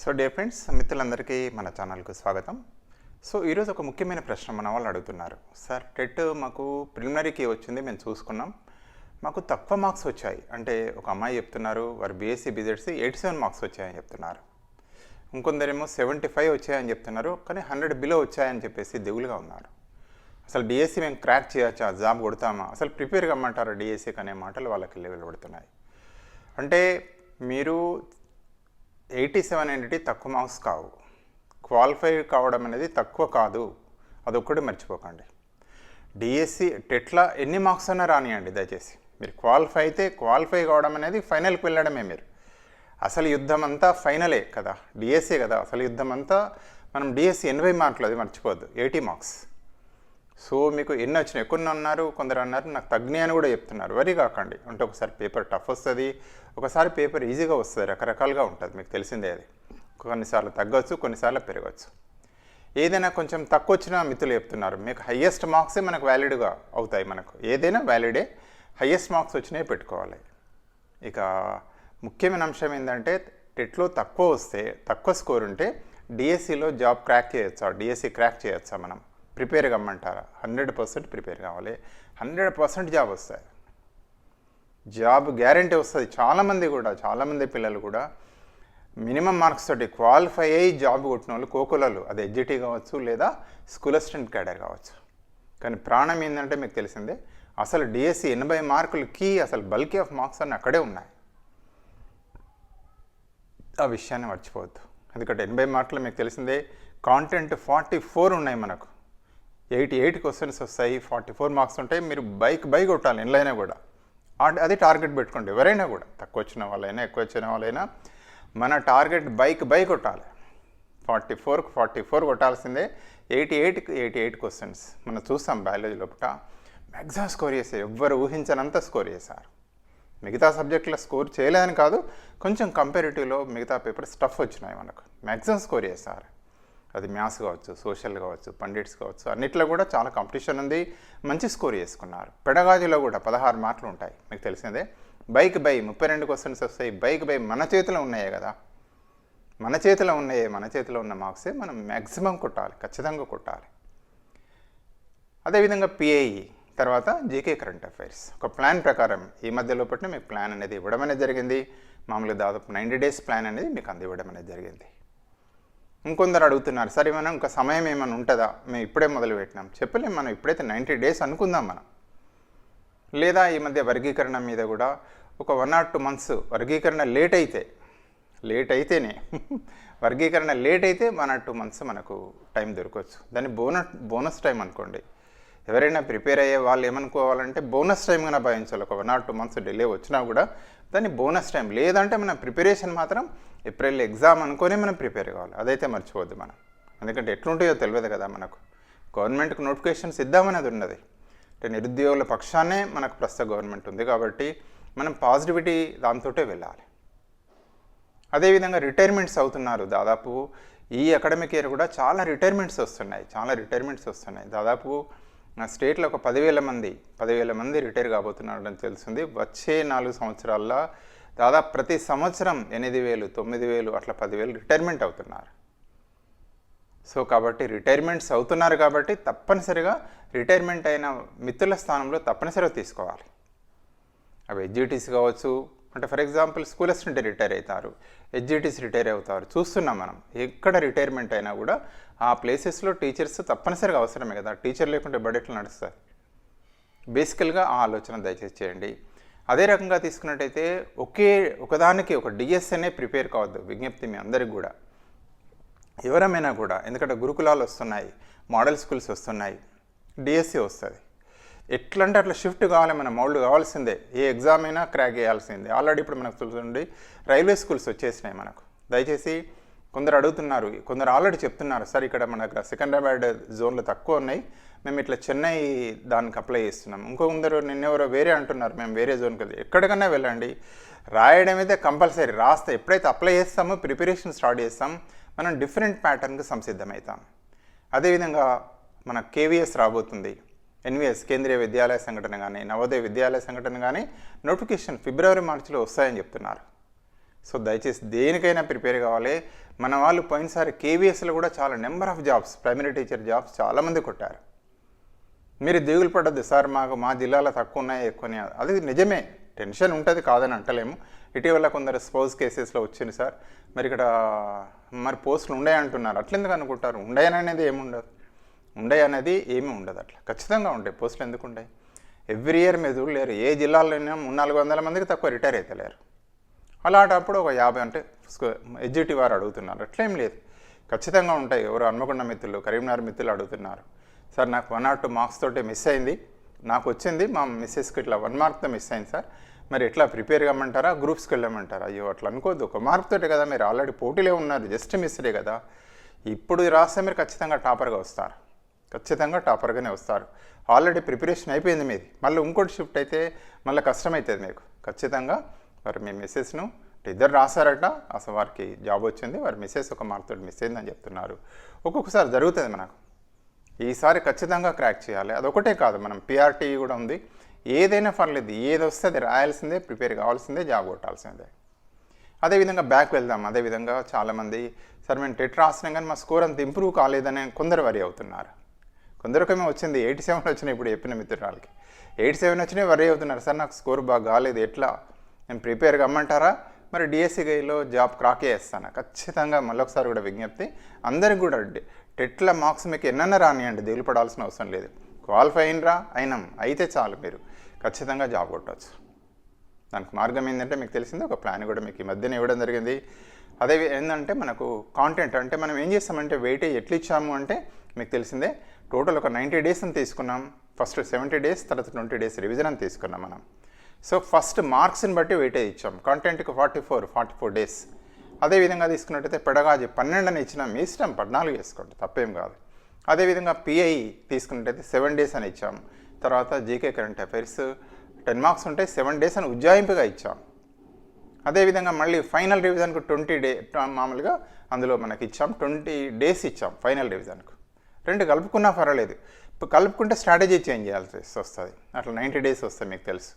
So day friends మిత్రులందరికీ మన ఛానల్కు స్వాగతం. సో ఈరోజు ఒక ముఖ్యమైన ప్రశ్న మన వాళ్ళు అడుగుతున్నారు. సార్ టెట్ మాకు ప్రిలిమినరీకి వచ్చింది మేము చూసుకున్నాం. మాకు తక్కువ మార్క్స్ వచ్చాయి. అంటే ఒక అమ్మాయి చెప్తున్నారు వారు BSc BZC eighty seven marks వచ్చాయని చెప్తున్నారు. ఇంకొందరేమో సెవెంటీ ఫైవ్ వచ్చాయని చెప్తున్నారు కానీ హండ్రెడ్ బిలో వచ్చాయని చెప్పేసి దిగులుగా ఉన్నారు. అసలు డిఎస్సి మేము క్రాక్ చేయొచ్చా? జాబ్ కొడతామా? అసలు ప్రిపేర్ కమ్మంటారా డిఎస్సీకి అనే మాటలు వాళ్ళకి వెలువడుతున్నాయి అంటే మీరు ఎయిటీ సెవెన్ అనేది తక్కువ మార్క్స్ కావు. క్వాలిఫై కావడం అనేది తక్కువ కాదు. అదొక్కటి మర్చిపోకండి. డిఎస్సి టెట్లా ఎన్ని మార్క్స్ అన్నా రానియండి దయచేసి. మీరు క్వాలిఫై అయితే క్వాలిఫై కావడం అనేది ఫైనల్కి వెళ్ళడమే మీరు. అసలు యుద్ధం అంతా ఫైనలే కదా. డిఎస్సీ కదా. అసలు యుద్ధం అంతా మనం డిఎస్సి ఎనభై మార్కులు అది మర్చిపోవద్దు. Eighty marks. సో మీకు ఎన్ని వచ్చినాయి? కొన్ని అన్నారు కొందరు అన్నారు నాకు తగ్గినాయి అని కూడా చెప్తున్నారు. వరి కాకండి. అంటే ఒకసారి పేపర్ టఫ్ వస్తుంది. ఒకసారి పేపర్ ఈజీగా వస్తుంది రకరకాలుగా ఉంటుంది. మీకు తెలిసిందే అది. కొన్నిసార్లు తగ్గవచ్చు కొన్నిసార్లు పెరగవచ్చు ఏదైనా కొంచెం తక్కువ వచ్చిన మిత్రులు చెప్తున్నారు మీకు హయ్యెస్ట్ మార్క్సే మనకు వ్యాలిడ్గా అవుతాయి మనకు. ఏదైనా వ్యాలిడే హయ్యెస్ట్ మార్క్స్ వచ్చినాయి పెట్టుకోవాలి. ఇక ముఖ్యమైన అంశం ఏంటంటే టెట్లో తక్కువ వస్తే తక్కువ స్కోర్ ఉంటే డిఎస్సిలో జాబ్ క్రాక్ చేయొచ్చా? డిఎస్సి క్రాక్ చేయొచ్చా మనం? ప్రిపేర్ కమ్మంటారా? హండ్రెడ్ పర్సెంట్ ప్రిపేర్ కావాలి. హండ్రెడ్ పర్సెంట్ జాబ్ వస్తాయి. జాబ్ గ్యారంటీ వస్తుంది. చాలామంది కూడా చాలామంది పిల్లలు కూడా మినిమం మార్క్స్ తోటి క్వాలిఫై అయ్యి జాబ్ కొట్టిన వాళ్ళు కోకులలు. అది ఎడ్జిటీ కావచ్చు లేదా స్కూల్ అసిస్టెంట్ క్యాడర్ కావచ్చు. కానీ ప్రాణం ఏంటంటే మీకు తెలిసిందే అసలు డిఎస్సి ఎనభై మార్కులు కీ అసలు బల్కీ ఆఫ్ మార్క్స్ అన్నీ అక్కడే ఉన్నాయి. ఆ విషయాన్ని మర్చిపోవద్దు. ఎందుకంటే ఎనభై మార్కులు మీకు తెలిసిందే కాంటెంట్ ఫార్టీ ఫోర్ ఉన్నాయి మనకు. ఎయిటీ ఎయిట్ క్వశ్చన్స్ వస్తాయి ఫార్టీ ఫోర్ మార్క్స్ ఉంటాయి మీరు బైక్ బై కొట్టాలి ఎన్లైనా కూడా. ఆ- అది టార్గెట్ పెట్టుకోండి ఎవరైనా కూడా. తక్కువ వచ్చిన వాళ్ళైనా ఎక్కువ వచ్చిన వాళ్ళైనా మన టార్గెట్ బైక్ బై కొట్టాలి. ఫార్టీ ఫోర్ ఫార్టీ ఫోర్ కొట్టాల్సిందే. ఎయిటీ ఎయిట్కి ఎయిటీ ఎయిట్ క్వశ్చన్స్ మనం చూస్తాం బయాలజీ లోపల మ్యాక్సిమం స్కోర్ చేశారు. ఎవ్వరు ఊహించనంత స్కోర్ చేశారు. మిగతా సబ్జెక్టుల స్కోర్ చేయలేదని కాదు కొంచెం కంపారిటివ్లో మిగతా పేపర్స్ టఫ్ వచ్చినాయి మనకు. మ్యాక్సిమం స్కోర్ చేశారు. అది మ్యాథ్స్ కావచ్చు సోషల్ కావచ్చు పండిట్స్ కావచ్చు అన్నిట్లో కూడా చాలా కాంపిటీషన్ ఉంది. మంచి స్కోర్ చేసుకున్నారు. పెడగాజులో కూడా పదహారు మార్కులు ఉంటాయి. మీకు తెలిసిందే. బైక్ బై ముప్పై రెండు క్వశ్చన్స్ వస్తాయి. బైక్ బై మన చేతిలో ఉన్నాయే కదా. మన చేతిలో ఉన్నాయే మన చేతిలో ఉన్న మార్క్సే మనం మ్యాక్సిమం కొట్టాలి. ఖచ్చితంగా కొట్టాలి. అదేవిధంగా పిఐఈ తర్వాత జీకే కరెంట్ అఫైర్స్. ఒక ప్లాన్ ప్రకారం ఈ మధ్య లోపల మీకు ప్లాన్ అనేది ఇవ్వడం అనేది జరిగింది. మామూలుగా దాదాపు నైంటీ డేస్ ప్లాన్ అనేది మీకు అందివ్వడం అనేది జరిగింది. ఇంకొందరు అడుగుతున్నారు సరే మనం ఇంకా సమయం ఏమైనా ఉంటుందా? మేము ఇప్పుడే మొదలు పెట్టినాం చెప్పలేం మనం ఇప్పుడైతే నైంటీ డేస్ అనుకుందాం మనం. లేదా ఈ మధ్య వర్గీకరణ మీద కూడా ఒక వన్ ఆర్ టూ మంత్స్ వర్గీకరణ లేట్ అయితే లేట్ అయితేనే వర్గీకరణ లేట్ అయితే వన్ ఆర్ టూ మంత్స్ మనకు టైం దొరకవచ్చు. దాన్ని బోనస్ బోనస్ టైం అనుకోండి. ఎవరైనా ప్రిపేర్ అయ్యే వాళ్ళు ఏమనుకోవాలంటే బోనస్ టైంగా భావించాలి ఒక one or two months delay వచ్చినా కూడా దాన్ని బోనస్ టైం. లేదంటే మన ప్రిపరేషన్ మాత్రం ఏప్రిల్ ఎగ్జామ్ అనుకొని మనం ప్రిపేర్ కావాలి. అదైతే మర్చిపోవద్దు మనం. ఎందుకంటే ఎట్లుంటాయో తెలియదు కదా మనకు. గవర్నమెంట్కి నోటిఫికేషన్స్ ఇద్దామనేది ఉన్నది. అంటే నిరుద్యోగుల పక్షాన్నే మనకు ప్రస్తుత గవర్నమెంట్ ఉంది కాబట్టి మనం పాజిటివిటీ దాంతోటే వెళ్ళాలి. అదేవిధంగా రిటైర్మెంట్స్ అవుతున్నారు. దాదాపు ఈ అకాడమిక్ ఇయర్ కూడా చాలా రిటైర్మెంట్స్ వస్తున్నాయి. చాలా రిటైర్మెంట్స్ వస్తున్నాయి. దాదాపు స్టేట్లో ఒక పదివేల మంది పదివేల మంది రిటైర్ కాబోతున్నారని తెలిసింది. వచ్చే నాలుగు సంవత్సరాల్లో దాదాపు ప్రతి సంవత్సరం ఎనిమిది వేలు తొమ్మిది వేలు అట్లా పదివేలు రిటైర్మెంట్ అవుతున్నారు. సో కాబట్టి రిటైర్మెంట్స్ అవుతున్నారు కాబట్టి తప్పనిసరిగా రిటైర్మెంట్ అయిన మిత్రుల స్థానంలో తప్పనిసరిగా తీసుకోవాలి. అవి ఎడ్జిటీస్ కావచ్చు అంటే for example school assistant retire అవుతారు ఎడ్జిటీస్ రిటైర్ అవుతారు. చూస్తున్నాం మనం ఎక్కడ రిటైర్మెంట్ అయినా కూడా ఆ ప్లేసెస్లో టీచర్స్ తప్పనిసరిగా అవసరమే కదా టీచర్ లేకుంటే బడ్జెట్లు నడుస్తుంది బేసికల్గా ఆ ఆలోచన దయచేసి చేయండి. అదే రకంగా తీసుకున్నట్టయితే ఒకే ఒకదానికి ఒక డిఎస్ఎన్ఏ ప్రిపేర్ కావద్దు విజ్ఞప్తి మీ అందరికి కూడా. ఎవరమైనా కూడా ఎందుకంటే గురుకులాలు వస్తున్నాయి మోడల్ స్కూల్స్ వస్తున్నాయి డిఎస్సి వస్తుంది. ఎట్లా అంటే అట్లా షిఫ్ట్ కావాలి మన మౌల్డ్ కావాల్సిందే. ఏ ఎగ్జామ్ అయినా క్రాక్ చేయాల్సిందే. ఆల్రెడీ ఇప్పుడు మనకు తెలుసుండి రైల్వే స్కూల్స్ వచ్చేసినాయి మనకు. దయచేసి కొందరు అడుగుతున్నారు కొందరు ఆల్రెడీ చెప్తున్నారు సార్ ఇక్కడ మన దగ్గర సికింద్రాబాద్ జోన్లు తక్కువ ఉన్నాయి మేము ఇట్లా చెన్నై దానికి అప్లై చేస్తున్నాం. ఇంకో కొందరు నిన్నెవరో వేరే అంటున్నారు మేము వేరే జోన్కి వెళ్ళి ఎక్కడికన్నా వెళ్ళండి రాయడం అయితే కంపల్సరీ రాస్తే ఎప్పుడైతే అప్లై చేస్తామో ప్రిపరేషన్ స్టార్ట్ చేస్తాం మనం డిఫరెంట్ ప్యాటర్న్కి సంసిద్ధమవుతాం. అదేవిధంగా మన కేవీఎస్ రాబోతుంది ఎన్విఎస్ కేంద్రీయ విద్యాలయ సంఘటన కానీ నవోదయ విద్యాలయ సంఘటన కానీ నోటిఫికేషన్ ఫిబ్రవరి మార్చిలో వస్తాయని చెప్తున్నారు. సో దయచేసి దేనికైనా ప్రిపేర్ కావాలి. మన వాళ్ళు పోయినసారి కేవీఎస్లో కూడా చాలా number of jobs primary teacher jobs చాలామంది కొట్టారు. మీరు దిగులు పడద్దు సార్ మాకు మా జిల్లాలో తక్కువ ఉన్నాయి ఎక్కువనే అది నిజమే టెన్షన్ ఉంటుంది కాదని అంటలేము. ఇటీవల కొందరు స్పౌజ్ కేసెస్లో వచ్చింది సార్. మరి ఇక్కడ మరి పోస్టులు ఉండే అంటున్నారు. అట్లెందుకు అనుకుంటారు? ఉండయని అనేది ఏమి ఉండదు. ఉండే అనేది ఏమీ ఉండదు అట్లా. ఖచ్చితంగా ఉంటాయి. పోస్టులు ఎందుకు ఉంటాయి ఎవ్రీ ఇయర్ మీద లేరు ఏ జిల్లాలోనే మూడు నాలుగు వందల మందికి తక్కువ రిటైర్ అవుతలేరు అలాంటప్పుడు ఒక యాభై అంటే ఎడ్జిటి వారు అడుగుతున్నారు. అట్లేం లేదు. ఖచ్చితంగా ఉంటాయి. ఎవరు హన్మకొండ మిత్రులు కరీంనగర్ మిత్రులు అడుగుతున్నారు. సార్ నాకు వన్ ఆర్ టూ మార్క్స్ తోటి మిస్ అయింది. నాకు వచ్చింది మా మిస్సెస్కి ఇట్లా వన్ మార్క్తో మిస్ అయింది సార్. మరి ఎట్లా ప్రిపేర్ కమ్మంటారా గ్రూప్స్కి వెళ్ళమంటారా? అయ్యో అట్లా అనుకోద్దు ఒక మార్క్తోటే కదా మీరు ఆల్రెడీ పోటీలే ఉన్నారు. జస్ట్ మిస్డే కదా. ఇప్పుడు రాస్తే మీరు ఖచ్చితంగా టాపర్గా వస్తారు. ఖచ్చితంగా టాపర్గానే వస్తారు. ఆల్రెడీ ప్రిపరేషన్ అయిపోయింది మీది. మళ్ళీ ఇంకోటి షిఫ్ట్ అయితే మళ్ళీ కష్టమవుతుంది మీకు. ఖచ్చితంగా వారు మీ మిస్సెస్ను ఇద్దరు రాశారట. అసలు వారికి జాబ్ వచ్చింది. వారి మిస్సెస్ ఒక మార్క్ తోటి మిస్ అయిందని చెప్తున్నారు. ఒక్కొక్కసారి జరుగుతుంది మనకు. ఈసారి ఖచ్చితంగా క్రాక్ చేయాలి. అదొకటే కాదు. మనం పిఆర్టీ కూడా ఉంది. ఏదైనా పర్లేదు. ఏది వస్తే అది రాయాల్సిందే ప్రిపేర్ కావాల్సిందే జాబ్ కొట్టాల్సిందే. అదేవిధంగా బ్యాక్ వెళ్దాం. అదేవిధంగా చాలామంది సార్ మేము టెట్ రాసినాం కానీ మా స్కోర్ అంత ఇంప్రూవ్ కాలేదని కొందరు వరి అవుతున్నారు. కొందరికేమో వచ్చింది. ఎయిటీ సెవెన్ వచ్చినాయి. ఇప్పుడు చెప్పిన మిత్రురాలకి. ఎయిటీ సెవెన్ వచ్చినాయి వరి అవుతున్నారు. సార్ నాకు స్కోర్ బాగా కాలేదు. ఎట్లా? నేను ప్రిపేర్ కమ్మంటారా మరి డిఎస్సిలో జాబ్ క్రాకే చేస్తాను? ఖచ్చితంగా మళ్ళొకసారి కూడా విజ్ఞప్తి. అందరికి కూడా టెట్ల మార్క్స్ మీకు ఎన్నన్నా రానియండి దిగులు పడాల్సిన అవసరం లేదు. క్వాలిఫై అయినరా? అయినాం. అయితే చాలు మీరు. ఖచ్చితంగా జాబ్ కొట్టవచ్చు దానికి మార్గం ఏంటంటే మీకు తెలిసింది ఒక ప్లాన్ కూడా మీకు ఈ మధ్యన ఇవ్వడం జరిగింది. అదే ఏంటంటే మనకు కాంటెంట్ అంటే మనం ఏం చేస్తామంటే వెయిటేజ్ ఎట్లు ఇచ్చాము అంటే మీకు తెలిసిందే టోటల్ ఒక నైంటీ డేస్ అని తీసుకున్నాం. ఫస్ట్ సెవెంటీ డేస్ తర్వాత ట్వంటీ డేస్ రివిజన్ అని తీసుకున్నాం మనం. సో ఫస్ట్ మార్క్స్ని బట్టి వెయిటేజ్ ఇచ్చాం కంటెంట్కి forty four forty four days. అదేవిధంగా తీసుకున్నట్టయితే పెడగాజి పన్నెండు అని ఇచ్చినా మీ ఇష్టం పద్నాలుగు వేసుకోండి తప్పేం కాదు. అదేవిధంగా పిఐ తీసుకున్నట్టయితే సెవెన్ డేస్ అని ఇచ్చాం. తర్వాత GK current affairs ten marks ఉంటే సెవెన్ డేస్ అని ఉజ్జాయింపుగా ఇచ్చాం. అదేవిధంగా మళ్ళీ ఫైనల్ రివిజన్కు ట్వంటీ డే మామూలుగా అందులో మనకి ఇచ్చాం ట్వంటీ డేస్ ఇచ్చాం ఫైనల్ రివిజన్కు. రెండు కలుపుకున్నా పర్వాలేదు. ఇప్పుడు కలుపుకుంటే స్ట్రాటజీ చేంజ్ చేయాల్సి వస్తుంది. అట్లా నైంటీ డేస్ వస్తాయి మీకు తెలుసు.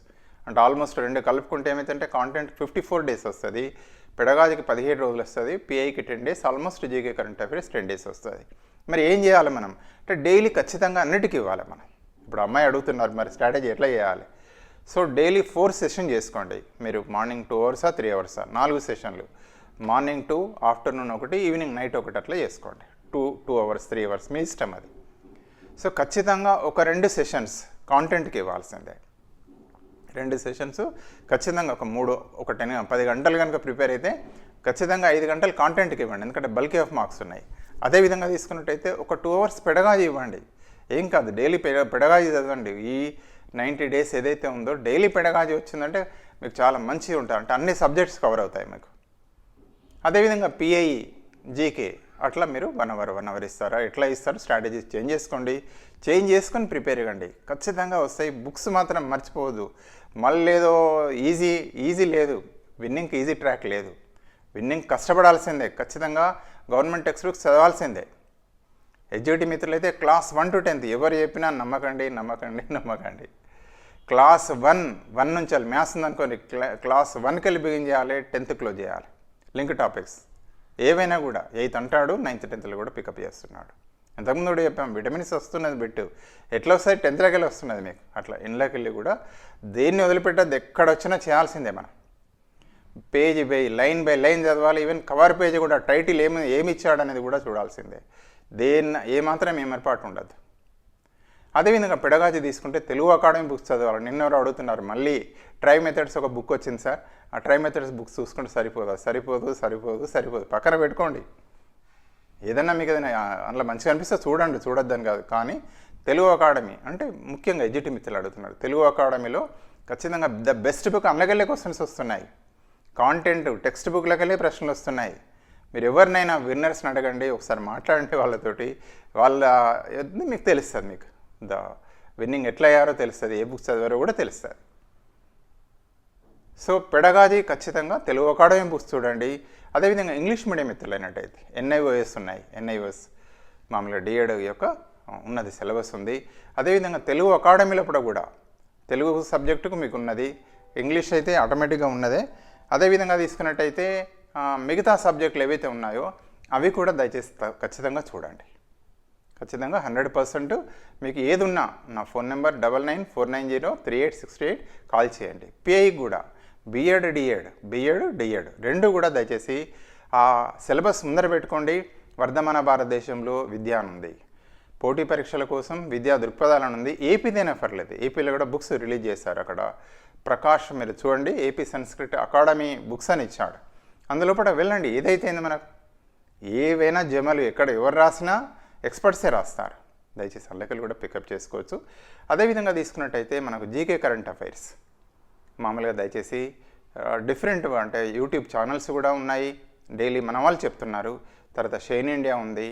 అంటే ఆల్మోస్ట్ రెండు కలుపుకుంటే ఏమైతే కాంటెంట్ ఫిఫ్టీ ఫోర్ డేస్ వస్తుంది పెడగాదికి పదిహేడు రోజులు వస్తుంది పిఐకి ten days almost GK current affairs ten days వస్తుంది. మరి ఏం చేయాలి మనం? అంటే డైలీ ఖచ్చితంగా అన్నిటికీ ఇవ్వాలి మనం. ఇప్పుడు అమ్మాయి అడుగుతున్నారు మరి స్ట్రాటజీ ఎట్లా చేయాలి? సో డైలీ ఫోర్ సెషన్ చేసుకోండి. మీరు మార్నింగ్ టూ అవర్సా త్రీ అవర్సా నాలుగు సెషన్లు మార్నింగ్ టూ ఆఫ్టర్నూన్ ఒకటి ఈవినింగ్ నైట్ ఒకటి అట్లా చేసుకోండి. Two two hours three hours మీ ఇష్టం అది. సో ఖచ్చితంగా ఒక రెండు సెషన్స్ కాంటెంట్కి ఇవ్వాల్సిందే. రెండు సెషన్స్. ఖచ్చితంగా ఒక మూడు ఒక టెన్ పది గంటలు కనుక ప్రిపేర్ అయితే ఖచ్చితంగా ఐదు గంటలు కాంటెంట్కి ఇవ్వండి. ఎందుకంటే బల్కీ ఆఫ్ మార్క్స్ ఉన్నాయి. అదేవిధంగా తీసుకున్నట్టయితే ఒక టూ అవర్స్ పెడగాజీ ఇవ్వండి. ఏం కాదు డైలీ పెడ పెడగాజీ చదవండి. ఈ నైంటీ డేస్ ఏదైతే ఉందో డైలీ పెడగాజీ వచ్చిందంటే మీకు చాలా మంచిగా ఉంటుంది అంటే అన్ని సబ్జెక్ట్స్ కవర్ అవుతాయి మీకు. అదేవిధంగా పిఐ జీకే అట్లా మీరు వన్ అవర్ వన్ అవర్ ఇస్తారా ఎట్లా ఇస్తారు స్ట్రాటజీస్ చేంజ్ చేసుకోండి. చేంజ్ చేసుకొని ప్రిపేర్ ఇవ్వండి. ఖచ్చితంగా వస్తాయి. బుక్స్ మాత్రం మర్చిపోవద్దు. మళ్ళీ ఏదో ఈజీ ఈజీ లేదు. విన్నింగ్కి ఈజీ ట్రాక్ లేదు. విన్నింగ్ కష్టపడాల్సిందే. ఖచ్చితంగా గవర్నమెంట్ టెక్స్ట్ బుక్స్ చదవాల్సిందే. ఎడ్జిటి మిత్రులైతే క్లాస్ వన్ టు టెన్త్ ఎవరు చెప్పినా నమ్మకండి నమ్మకండి నమ్మకండి. క్లాస్ వన్ వన్ నుంచి వెళ్ళి మ్యాథ్స్ ఉందనుకోండి క్లా క్లాస్ వన్కి వెళ్ళి బిగిన్ చేయాలి టెన్త్ క్లోజ్ చేయాలి. Link topics. ఏవైనా కూడా ఎయిత్ అంటాడు నైన్త్ టెన్త్లో కూడా పికప్ చేస్తున్నాడు. ఇంతకుముందు కూడా చెప్పాం విటమిన్స్ వస్తున్నది బిట్టు. ఎట్లా వస్తాయి టెన్త్లోకి వెళ్ళి వస్తున్నది మీకు. అట్లా ఇంట్లోకి వెళ్ళి కూడా దేన్ని వదిలిపెట్టద్దు ఎక్కడ వచ్చినా చేయాల్సిందే మనం. Page by line by line చదవాలి ఈవెన్ కవర్ పేజీ కూడా టైటిల్ ఏమి ఏమి ఇచ్చాడనేది కూడా చూడాల్సిందే. దేన్న ఏమాత్రం ఏమర్పాటు ఉండదు. అదేవిధంగా పెడగాజీ తీసుకుంటే తెలుగు అకాడమీ బుక్స్ చదవాలి. నిన్నెవరు అడుగుతున్నారు మళ్ళీ ట్రై మెథడ్స్ ఒక బుక్ వచ్చింది సార్. ఆ ట్రై మెథడ్స్ బుక్స్ చూసుకుంటే సరిపోదు సరిపోదు సరిపోదు సరిపోదు. పక్కన పెట్టుకోండి. ఏదన్నా మీకు ఏదైనా అందులో మంచిగా అనిపిస్తే చూడండి చూడొద్దని కాదు. కానీ తెలుగు అకాడమీ అంటే ముఖ్యంగా ఎడ్జిటి మిత్రులు అడుగుతున్నారు. తెలుగు అకాడమీలో ఖచ్చితంగా ద బెస్ట్ బుక్ అందులోకెళ్ళే క్వశ్చన్స్ వస్తున్నాయి. కాంటెంట్ టెక్స్ట్ బుక్లకెళ్ళే ప్రశ్నలు వస్తున్నాయి. మీరు ఎవరినైనా విన్నర్స్ని అడగండి ఒకసారి మాట్లాడండి వాళ్ళతోటి. వాళ్ళ మీకు తెలుస్తుంది మీకు. ద విన్నింగ్ ఎట్లా అయ్యారో తెలుస్తుంది ఏ బుక్స్ చదివారో కూడా తెలుస్తుంది. సో పెడగాది ఖచ్చితంగా తెలుగు అకాడమీ బుక్స్ చూడండి. అదేవిధంగా ఇంగ్లీష్ మీడియం మిత్రులైనట్టయితే ఎన్ఐఓఎస్ ఉన్నాయి. ఎన్ఐఓఎస్ మామూలుగా డిఎడ్ యొక్క ఉన్నది సిలబస్ ఉంది. అదేవిధంగా తెలుగు అకాడమీలో కూడా కూడా తెలుగు సబ్జెక్టుకు మీకు ఉన్నది. ఇంగ్లీష్ అయితే ఆటోమేటిక్గా ఉన్నదే. అదేవిధంగా తీసుకున్నట్టయితే మిగతా సబ్జెక్టులు ఏవైతే ఉన్నాయో అవి కూడా దయచేసి ఖచ్చితంగా చూడండి. ఖచ్చితంగా హండ్రెడ్ పర్సెంట్ మీకు ఏది ఉన్నా నా phone number double nine four nine zero three eight sixty eight call చేయండి. పిఐకి కూడా బిఎడ్ డిఎడ్ బిఎడ్ డిఎడ్ రెండు కూడా దయచేసి ఆ సిలబస్ ముందర పెట్టుకోండి. వర్ధమాన భారతదేశంలో విద్య అని ఉంది పోటీ పరీక్షల కోసం విద్యా దృక్పథాలను ఉంది. ఏపీదైనా పర్లేదు. ఏపీలో కూడా బుక్స్ రిలీజ్ చేశారు అక్కడ. ప్రకాష్ మీరు చూడండి. ఏపీ సంస్కృతి అకాడమీ బుక్స్ అని ఇచ్చాడు. అందులోపట వెళ్ళండి. ఏదైతే మనకు? ఏవైనా జమలు ఎక్కడ ఎవరు రాసినా ఎక్స్పర్ట్సే రాస్తారు. దయచేసి అల్లకలు కూడా పికప్ చేసుకోవచ్చు. అదేవిధంగా తీసుకున్నట్టయితే మనకు జీకే కరెంట్ అఫైర్స్ మామూలుగా దయచేసి డిఫరెంట్ అంటే యూట్యూబ్ ఛానల్స్ కూడా ఉన్నాయి. డైలీ మన వాళ్ళు చెప్తున్నారు. తర్వాత షైన్ ఇండియా ఉంది.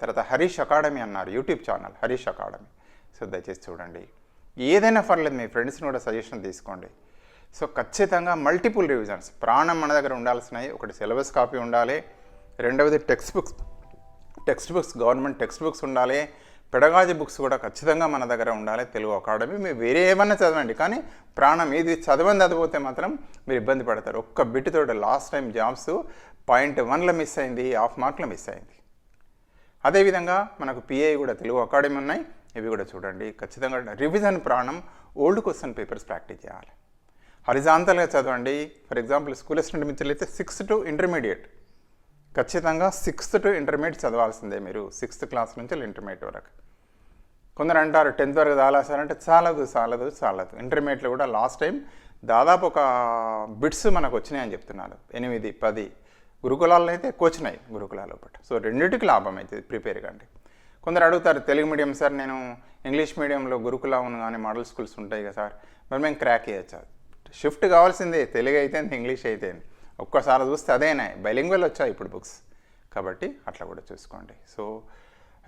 తర్వాత హరీష్ అకాడమీ అన్నారు YouTube channel Harish Academy. So దయచేసి చూడండి. ఏదైనా పర్లేదు మీ ఫ్రెండ్స్ని కూడా సజెషన్ తీసుకోండి. సో ఖచ్చితంగా మల్టిపుల్ రివిజన్స్ ప్రాణం మన దగ్గర ఉండాల్సినవి ఒకటి సిలబస్ కాపీ ఉండాలి రెండవది text books text books government text books ఉండాలి పెడగాజీ బుక్స్ కూడా ఖచ్చితంగా మన దగ్గర ఉండాలి తెలుగు అకాడమీ. మీరు వేరే ఏమన్నా చదవండి కానీ ప్రాణం ఇది చదవని చదివితే మాత్రం మీరు ఇబ్బంది పడతారు. ఒక్క బిట్టితో లాస్ట్ టైం జాబ్స్ పాయింట్ వన్లో మిస్ అయింది హాఫ్ మార్క్లో మిస్ అయింది. అదేవిధంగా మనకు పిఐ కూడా తెలుగు అకాడమీ ఉన్నాయి. ఇవి కూడా చూడండి. ఖచ్చితంగా రివిజన్ ప్రాణం ఓల్డ్ క్వశ్చన్ పేపర్స్ ప్రాక్టీస్ చేయాలి. హరిజాంతల్గా చదవండి. ఫర్ ఎగ్జాంపుల్ స్కూల్ అసిస్టెంట్ మిత్రులు అయితే సిక్స్త్ టు ఇంటర్మీడియట్ ఖచ్చితంగా సిక్స్త్ టు ఇంటర్మీడియట్ చదవాల్సిందే మీరు. సిక్స్త్ క్లాస్ నుంచి ఇంటర్మీడియట్ వరకు. కొందరు అంటారు టెన్త్ వరకు చాలాసారంటే చాలదు చాలదు చాలదు. ఇంటర్మీడియట్లో కూడా లాస్ట్ టైం దాదాపు ఒక బిట్స్ మనకు వచ్చినాయని చెప్తున్నారు. ఎనిమిది పది గురుకులాల్లో అయితే ఎక్కువ వచ్చినాయి గురుకులాల లోపల. సో రెండింటికి లాభం అవుతుంది ప్రిపేర్ కండి కొందరు అడుగుతారు తెలుగు మీడియం సార్ నేను ఇంగ్లీష్ మీడియంలో గురుకులం కానీ మోడల్ స్కూల్స్ ఉంటాయి కదా సార్ మరి మేము క్రాక్ చేయొచ్చు షిఫ్ట్ కావాల్సిందే తెలుగు అయితే ఇంగ్లీష్ అయితే ఒక్కసారి చూస్తే అదేనే. బైలింగ్వెల్ వచ్చాయి ఇప్పుడు బుక్స్ కాబట్టి అట్లా కూడా చూసుకోండి. So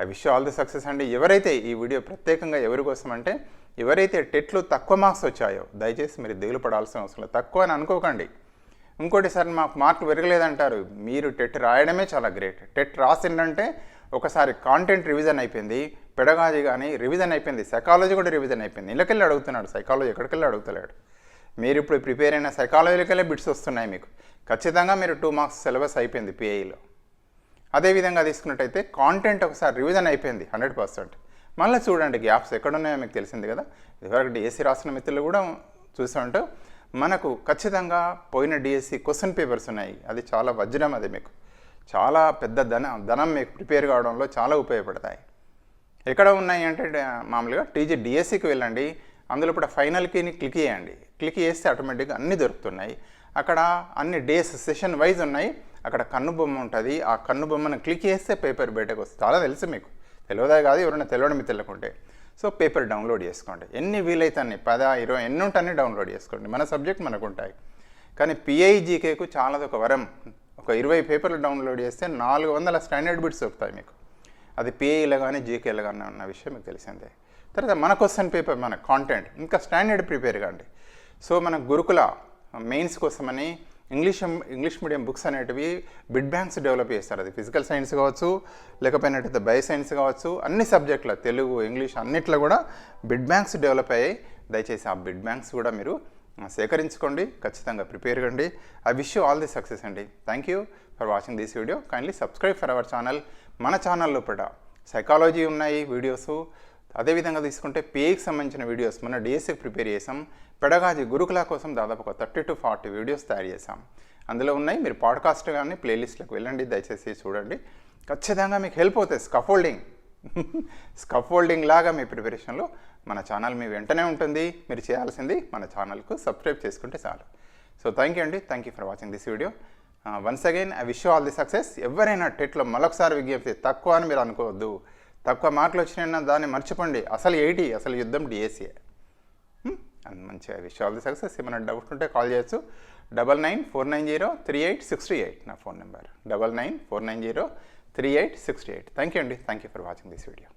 I wish all the success అండి. ఎవరైతే ఈ వీడియో ప్రత్యేకంగా ఎవరి కోసం అంటే ఎవరైతే టెట్లు తక్కువ మార్క్స్ వచ్చాయో దయచేసి మీరు దిగులు పడాల్సిన అవసరం లేదు. తక్కువ అని అనుకోకండి. ఇంకోటి సార్ మాకు మార్కులు పెరగలేదంటారు. మీరు టెట్ రాయడమే చాలా గ్రేట్ టెట్ రాసిందంటే ఒకసారి కాంటెంట్ రివిజన్ అయిపోయింది. పెడగాజీ కానీ రివిజన్ అయిపోయింది. సైకాలజీ కూడా రివిజన్ అయిపోయింది. ఇళ్ళకెళ్ళి అడుగుతున్నాడు. సైకాలజీ ఎక్కడికెళ్ళి అడుగుతలేడు. మీరు ఇప్పుడు ప్రిపేర్ అయిన సైకాలజీలకెళ్ళే బిట్స్ వస్తున్నాయి మీకు. ఖచ్చితంగా మీరు టూ మార్క్స్ సిలబస్ అయిపోయింది పిఐలో అదేవిధంగా తీసుకున్నట్టయితే కాంటెంట్ ఒకసారి రివిజన్ అయిపోయింది హండ్రెడ్ పర్సెంట్ మళ్ళీ చూడండి గ్యాప్స్ ఎక్కడున్నాయో మీకు తెలిసింది కదా. ఇదివరకు డిఎస్సి రాసిన మిత్రులు కూడా చూస్తుంటే మనకు ఖచ్చితంగా పోయిన డిఎస్సి క్వశ్చన్ పేపర్స్ ఉన్నాయి. అది చాలా వజ్రం అది మీకు. చాలా పెద్ద ధనం ధనం మీకు ప్రిపేర్ కావడంలో చాలా ఉపయోగపడతాయి. ఎక్కడ ఉన్నాయి అంటే మామూలుగా టీజీ డిఎస్సికి వెళ్ళండి. అందులో ఇప్పుడు ఫైనల్కి క్లిక్ చేయండి. క్లిక్ చేస్తే ఆటోమేటిక్గా అన్నీ దొరుకుతున్నాయి. అక్కడ అన్ని డేస్ సెషన్ వైజ్ ఉన్నాయి. అక్కడ కన్ను బొమ్మ ఉంటుంది. ఆ కన్ను బొమ్మను క్లిక్ చేస్తే పేపర్ బయటకు వస్తుంది. చాలా తెలుసు మీకు. తెలియదా కాదు? ఎవరైనా తెలియడం మీకు తెలియకుంటే. సో పేపర్ డౌన్లోడ్ చేసుకోండి. ఎన్ని వీలైతే అన్ని పద ఇరవై ఎన్ని ఉంటే అన్ని డౌన్లోడ్ చేసుకోండి. మన సబ్జెక్ట్ మనకు ఉంటాయి కానీ పిఐజీకేకు చాలా ఒక వరం. ఒక ఇరవై పేపర్లు డౌన్లోడ్ చేస్తే నాలుగు వందల స్టాండర్డ్ బిట్స్ దొరుకుతాయి మీకు. అది పిఐలో కానీ జీకేలో కానీ ఉన్న విషయం మీకు తెలిసిందే. తర్వాత మన క్వశ్చన్ పేపర్ మన కాంటెంట్ ఇంకా స్టాండర్డ్ ప్రిపేర్ కాండి. సో మన గురుకుల మెయిన్స్ కోసమని ఇంగ్లీష్ ఇంగ్లీష్ మీడియం బుక్స్ అనేటివి బిడ్ బ్యాంక్స్ డెవలప్ చేస్తారు. అది ఫిజికల్ సైన్స్ కావచ్చు లేకపోయినట్టయితే బయో సైన్స్ కావచ్చు అన్ని సబ్జెక్టుల తెలుగు ఇంగ్లీష్ అన్నిట్లో కూడా బిడ్ బ్యాంక్స్ డెవలప్ అయ్యాయి. దయచేసి ఆ బిడ్ బ్యాంక్స్ కూడా మీరు సేకరించుకోండి ఖచ్చితంగా ప్రిపేర్ కండి. I wish you all the success అండి. Thank you for watching this video. Kindly subscribe for our channel మన ఛానల్ లోపల సైకాలజీ ఉన్నాయి వీడియోస్ అదేవిధంగా తీసుకుంటే పేకి సంబంధించిన వీడియోస్ మన డిఎస్సికి ప్రిపేర్ చేసాం పెడగాజీ గురుకుల కోసం దాదాపు ఒక థర్టీ టు ఫార్టీ వీడియోస్ తయారు చేసాం అందులో ఉన్నాయి. మీరు పాడ్కాస్ట్ కానీ ప్లేలిస్ట్లకు వెళ్ళండి. దయచేసి చూడండి. ఖచ్చితంగా మీకు హెల్ప్ అవుతుంది స్కఫోల్డింగ్ స్కఫోల్డింగ్ లాగా మీ ప్రిపరేషన్లో మన ఛానల్ మీ వెంటనే ఉంటుంది. మీరు చేయాల్సింది మన ఛానల్కు సబ్స్క్రైబ్ చేసుకుంటే చాలు. సో థ్యాంక్ యూ అండి. Thank you for watching this video once again I wish all the success ఎవరైనా టెట్లో మరొకసారి విజ్ఞప్తి తక్కువ అని మీరు అనుకోవద్దు. తక్కువ మార్కులు వచ్చినాయన్నా దాన్ని మర్చిపోండి. అసలు ఎయిటీ అసలు యుద్ధం డిఎస్సీఏ అది మంచిగా విష్ ఆల్ ది సక్సెస్. ఏమైనా డౌట్ ఉంటే కాల్ చేయొచ్చు. Double nine four nine zero three eight sixty eight నా phone number. Double nine four nine zero three eight sixty eight. Thank you అండి. Thank you for watching this video.